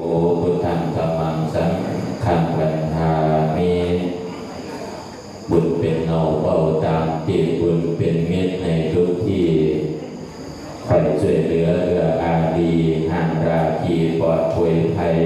โอพุทธังธรรมังสังขังวันทามิบุญเป็นเงาเป่าตามที่บุญเป็นเม็ดในทุกที่คอยช่วยเหลือเรืออาดีห่างราคีปลอดภัยภัย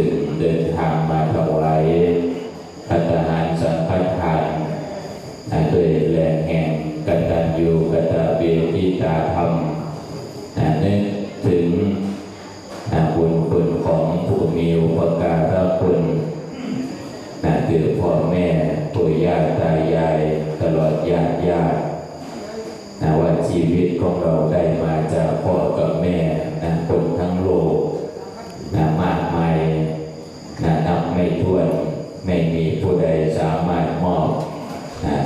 ึงเดินทางมาถวายพัฒหารสังฆทานอ่าด้วยแรงแห่งกตัญญูกตเวทิตาธรรมอ่านึกถึงอ่าบุญคุณของผู้มีอุปการะคุณอ่าคือพ่อแม่ปู่ย่าตายายตลอดญาติญาติว่าชีวิตของเราได้มาจากพ่อกับแม่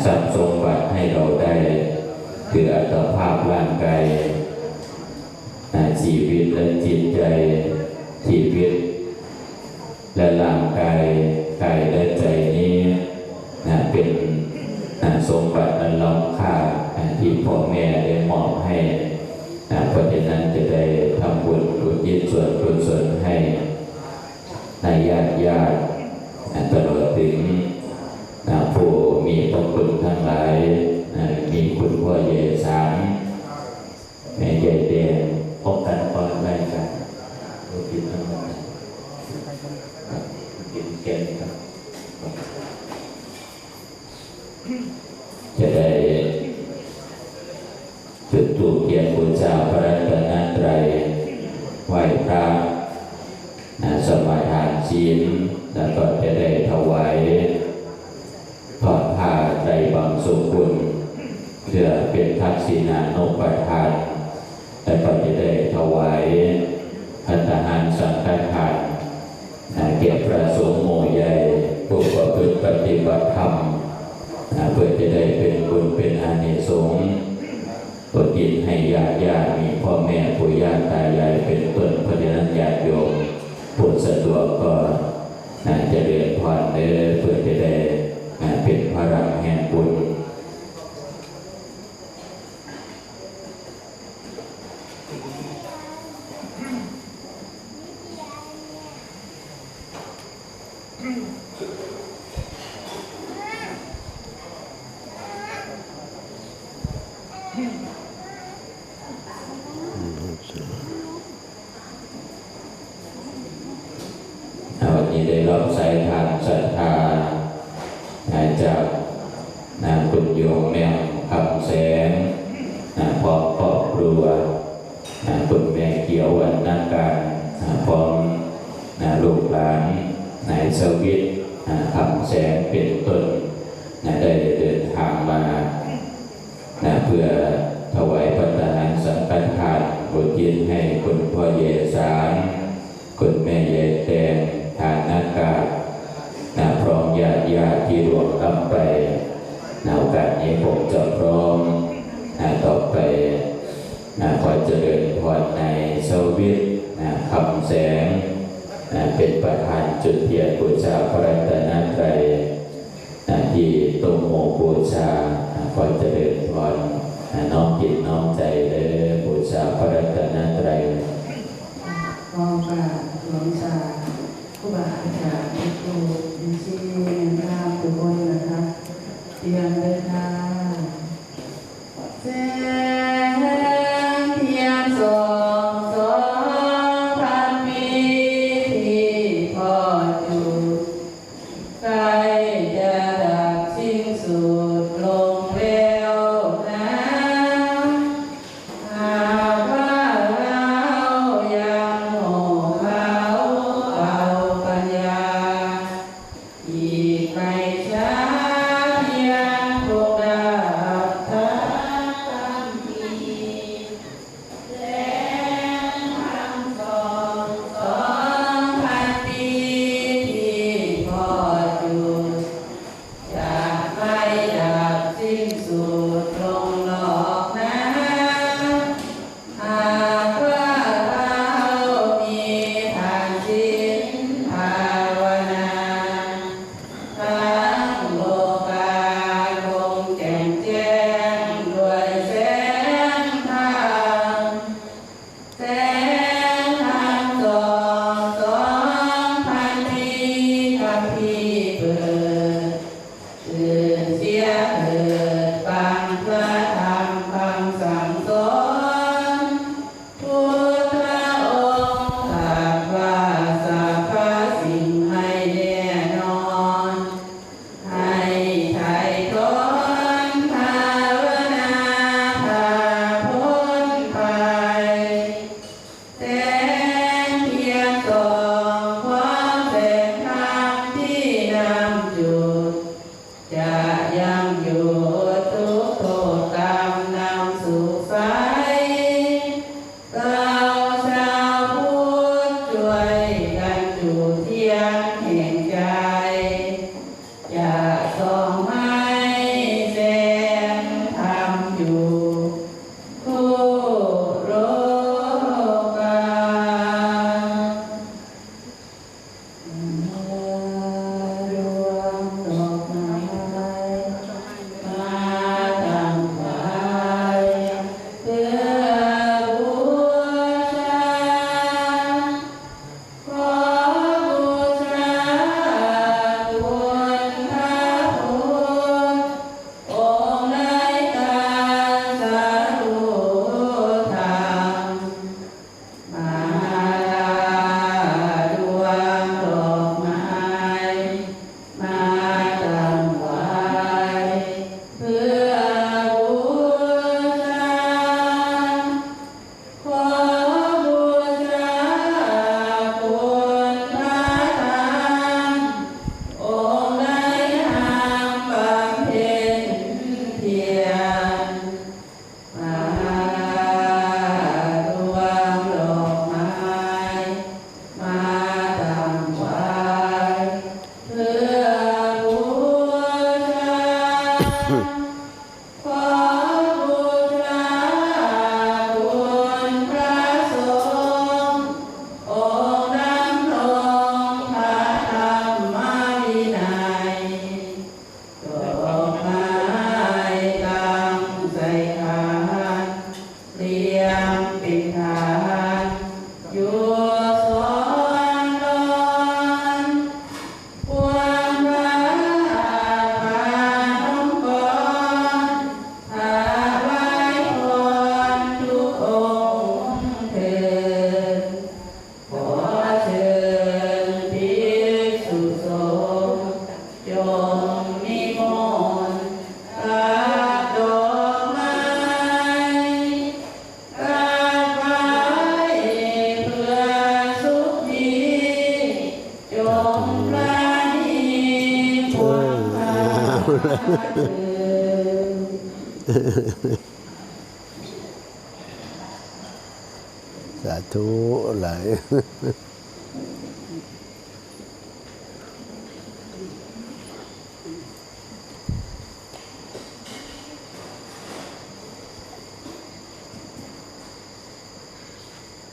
ทรัพย์สมบัติให้เราได้คืออัตภาพร่างกายชีวิตและจิตใจชีวิต และร่างกายกายและใจนี้นะเป็นนะสมบัติอันล้ำค่าที่พ่อแม่ได้มอบให้นะเพราะฉะนั้นจะได้ทำบุญอุทิศส่วนกุศลให้ในญาติญาติตลอดถึง มีพระคุณทั้งหลายมีคุณพ่อเยสา บัติธรรมเพื่อจะได้เป็นบุญเป็นอานิสงส์ก็กินให้ญาติญาติมีพ่อแม่ปู่ย่าตายายเป็นต้นเพราะฉะนั้นญาติโยมผู้สะดวกก็จะเรียนพรเด้อเพื่อจะได้เป็นพระรังแห่งบุญ วันนี้ได้รับสายทานศรัทธานะจากนะคุณโยมแมวคำแสงนะพร้อมครอบครัวนะคุณแม่เขียววันนักการนะพร้อมนะลูกหลานนาย สวิทย์นะคำแสงเป็นต้นนะได้เดินทางมานะเพื่อถวายพัฒหารสังฆทานบทยินให้คุณพ่อเยสารคุณแม่ยายแตงทานอากาศนาพร้อมญาติญาติที่รวมรับไปนาโอกาสนี้ผมจะพร้อมนาต่อไปนาขอเจริญพรในสวิตนาคำแสง เป็นประธานจุดเทียนบูชาพระรัตนตรัยนาที่ตรงโมบูชานาขอเจริญพรนาน้อมจิตน้อมใจเลยบูชาพระรัตนตรัยมองกราบหลวงตาผู้บาอาจารย์ครูดิชีนามทุกคนนะคะเตรียมเลยค่ะ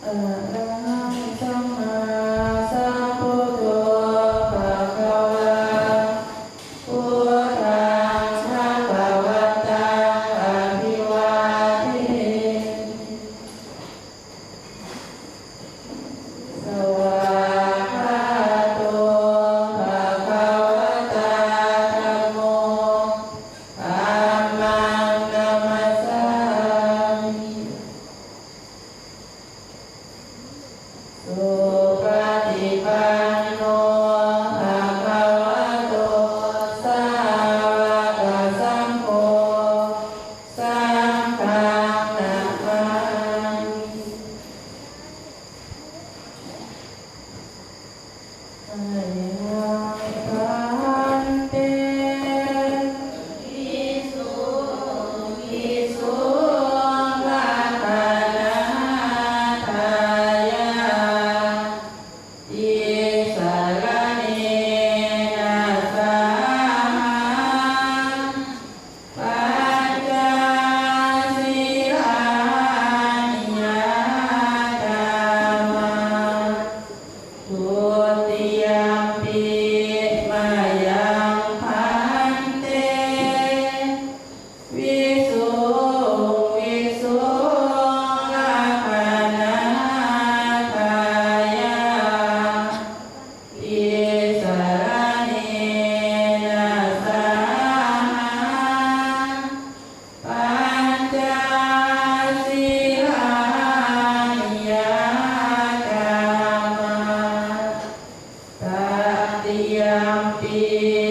อ Satyam Pi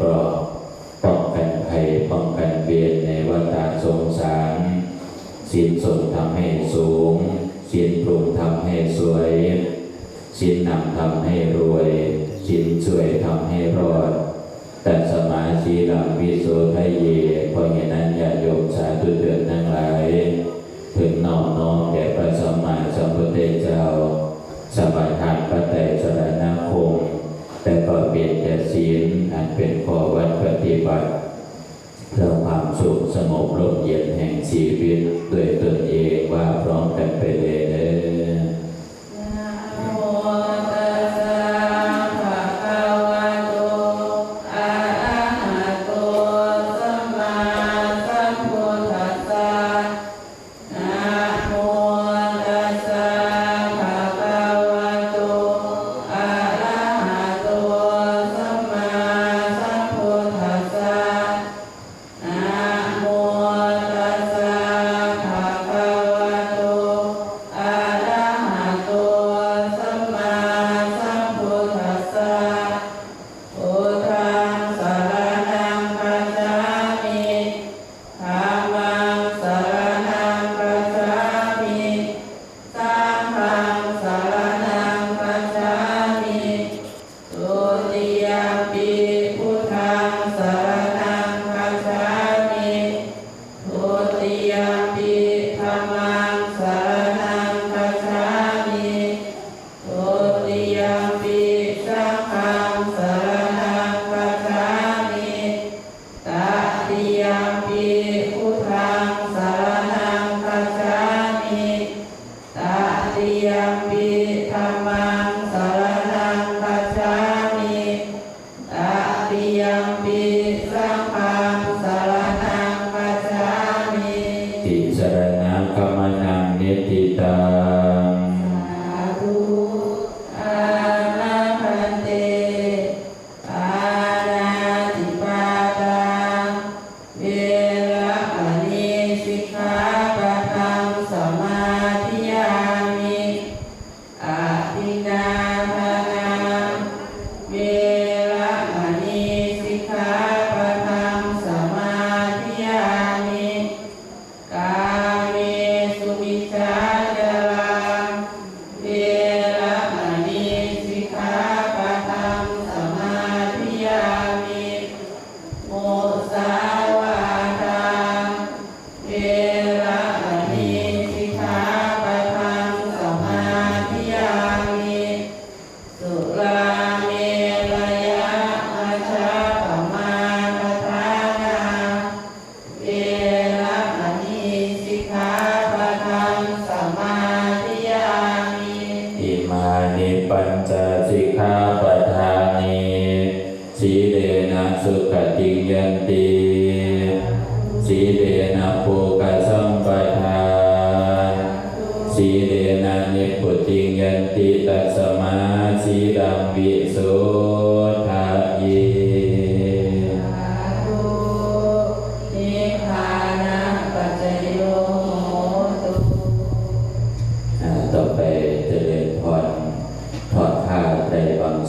ปลอบป้องกันภัยป้องกันเบียนในวัฏสงสารศีนสนทำให้สูงศีนปรุงทำให้สวยสิ้นำทำให้รวยศีนช่วยทำให้รอดแต่สมาชีลำงวิโสทยเยเพราะเหตุนั้นอย่าโยมสาธุเดือนทั้งหลายพึงน้อมน้อมแด่พระสมมาสัมพุทธเจ้าสมาทานพระไตรสรณคงแต่ก็เปลี่ยนแต่ศีลอันเป็น สงบร่มเย็นแห่งชีวิตด้วย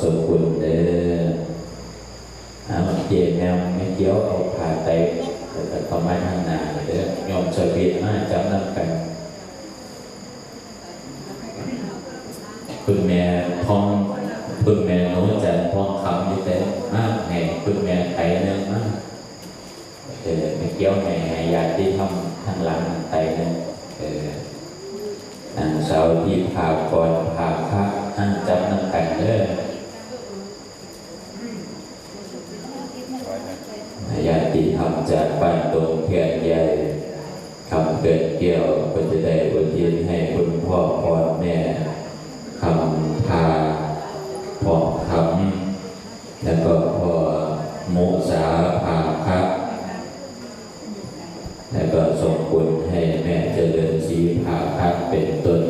สมคุณเด้อเอาเดียแนวไม่เกี้ยวเอาผ่าไปแต่ต่อมาทานนาเด้อยอมสวีทมากจำนำกัน คุณแม่พ้องคุณแม่โน้จันพ้องคำนี่แต่มากแห่คุณแม่ไทยเนี่ยมากเออไม่เกี้ยวแห่ยาญ่ที่ และก็สมควรให้แม่เจริญชีวิตภาพักเป็นต้น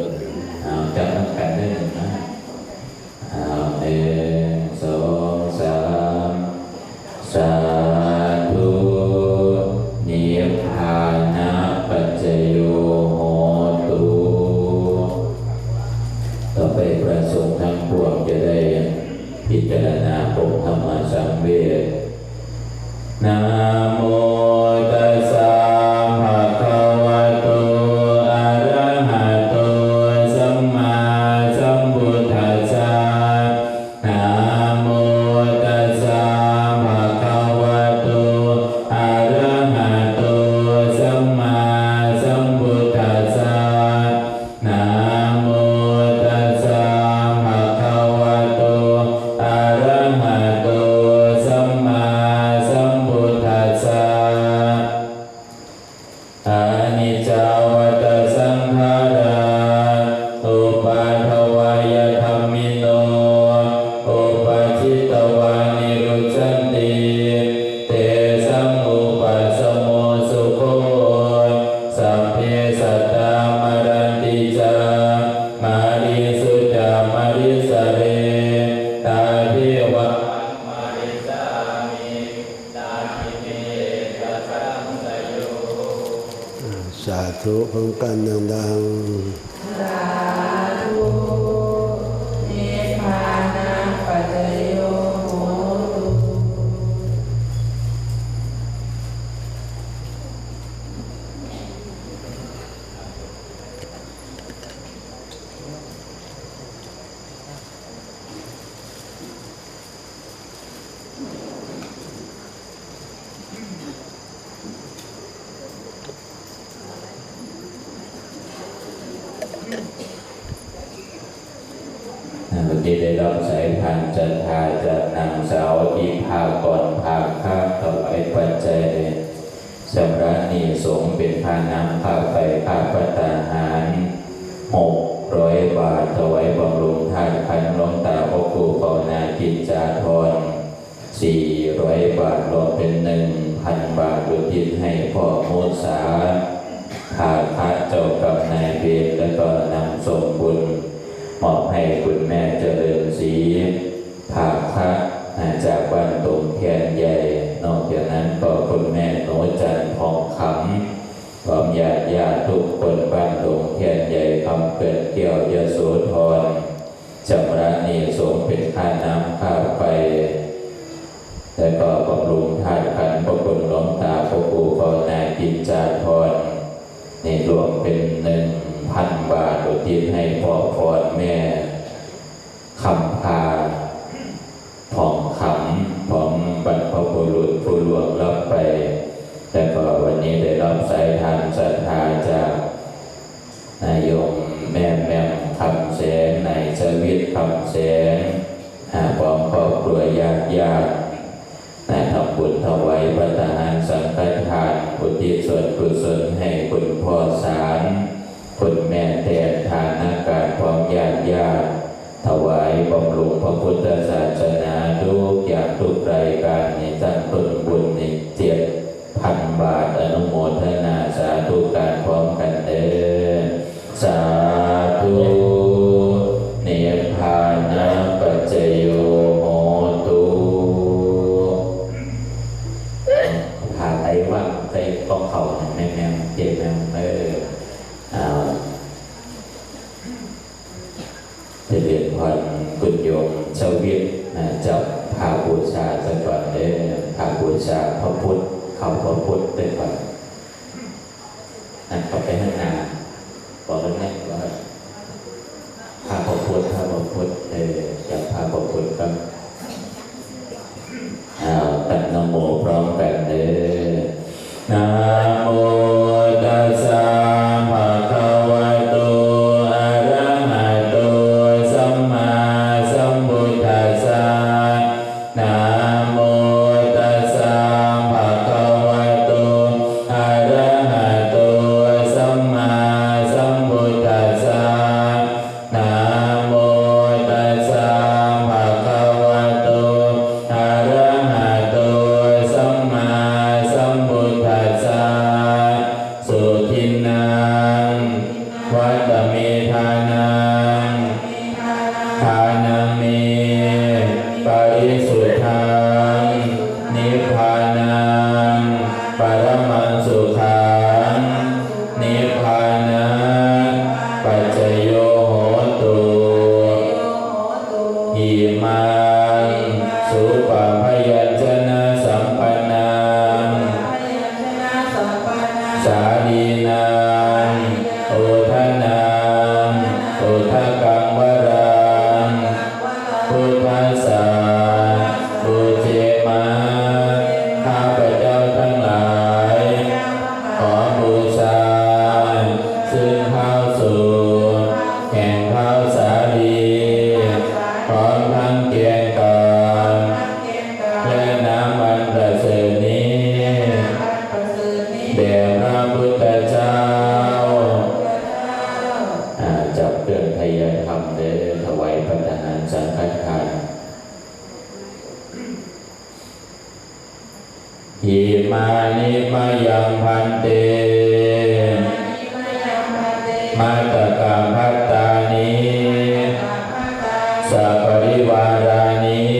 วันนี้ได้รับสายพันธ์จันทาจากนางสาวอีพาก่อนพาข้ามถวายปัจจัยสำระนีสงเป็นพานำข้าไปข้าปัตตาหารหกร้อยบาทถวายบำรุงทานพันลวงตาพ่อครูภาวนากิจจาธรสี่ร้อยบาทรวมเป็นหนึ่งพันบาทอุทิศให้พ่อมูสาภาคาเจ้ากรรมนายเวรแล้วก็นำส่งบุญ ริญศรีภาคะจากบ้านตรงเทียนใหญ่ นอกจากนั้นก็คุณแม่โนจันทร์ทองคำพร้อมญาติญาติทุกคนบ้านตรงเทียนใหญ่คำเกิดเกี่ยวยโสธรจำระนีสงเป็นค่าน้ำค่าไฟแล้วก็บำรุงทานขันพระคุณหลวงตาพระครูภาวนายกิจจาธรในรวมเป็นหนึ่งพันบาทอุทิศให้พ่อพรแม่ ระพุทธศาสนาทุกอย่างทุกรายการในตั้งต้นบุญในเจ็ดพันบาทอนุโมทนาสาธุการพร้อมกัน สัพพริวารานิ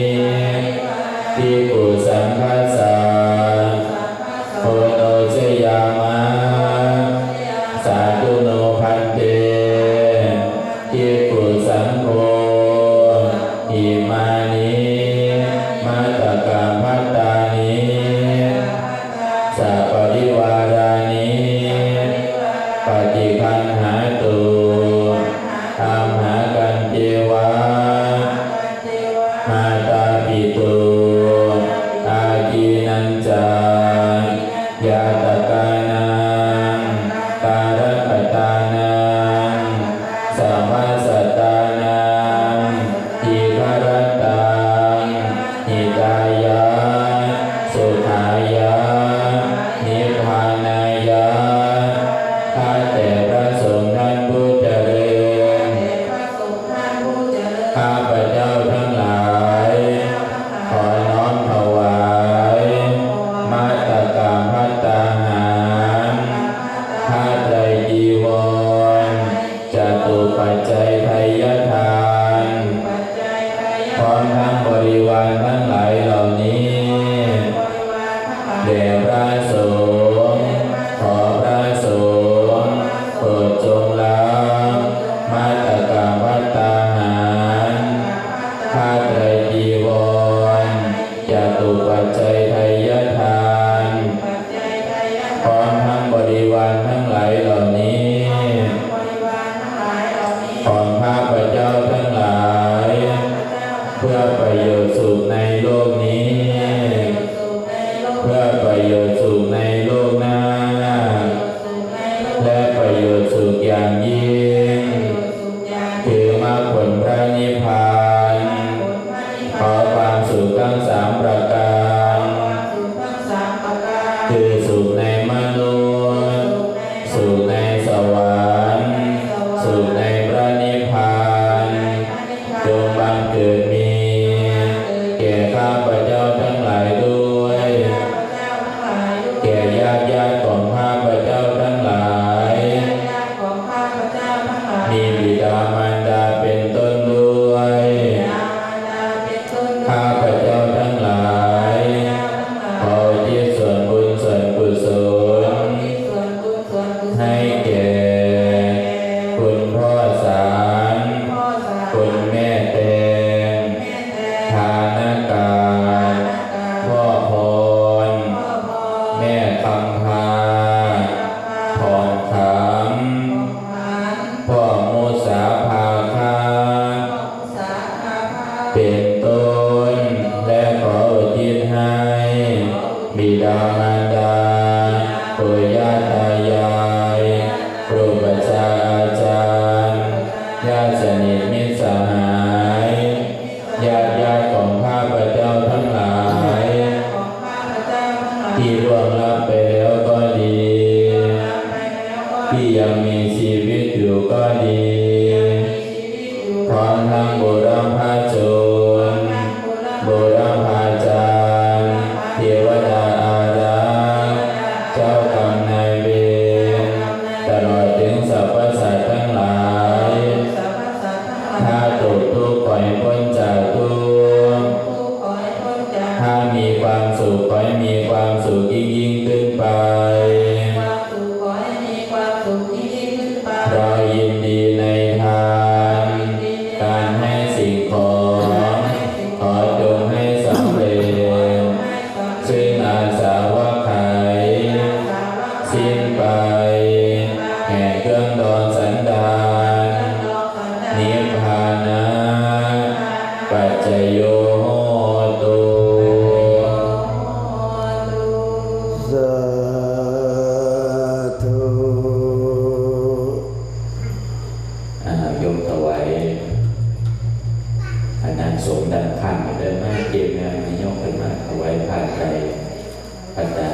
ปัญญา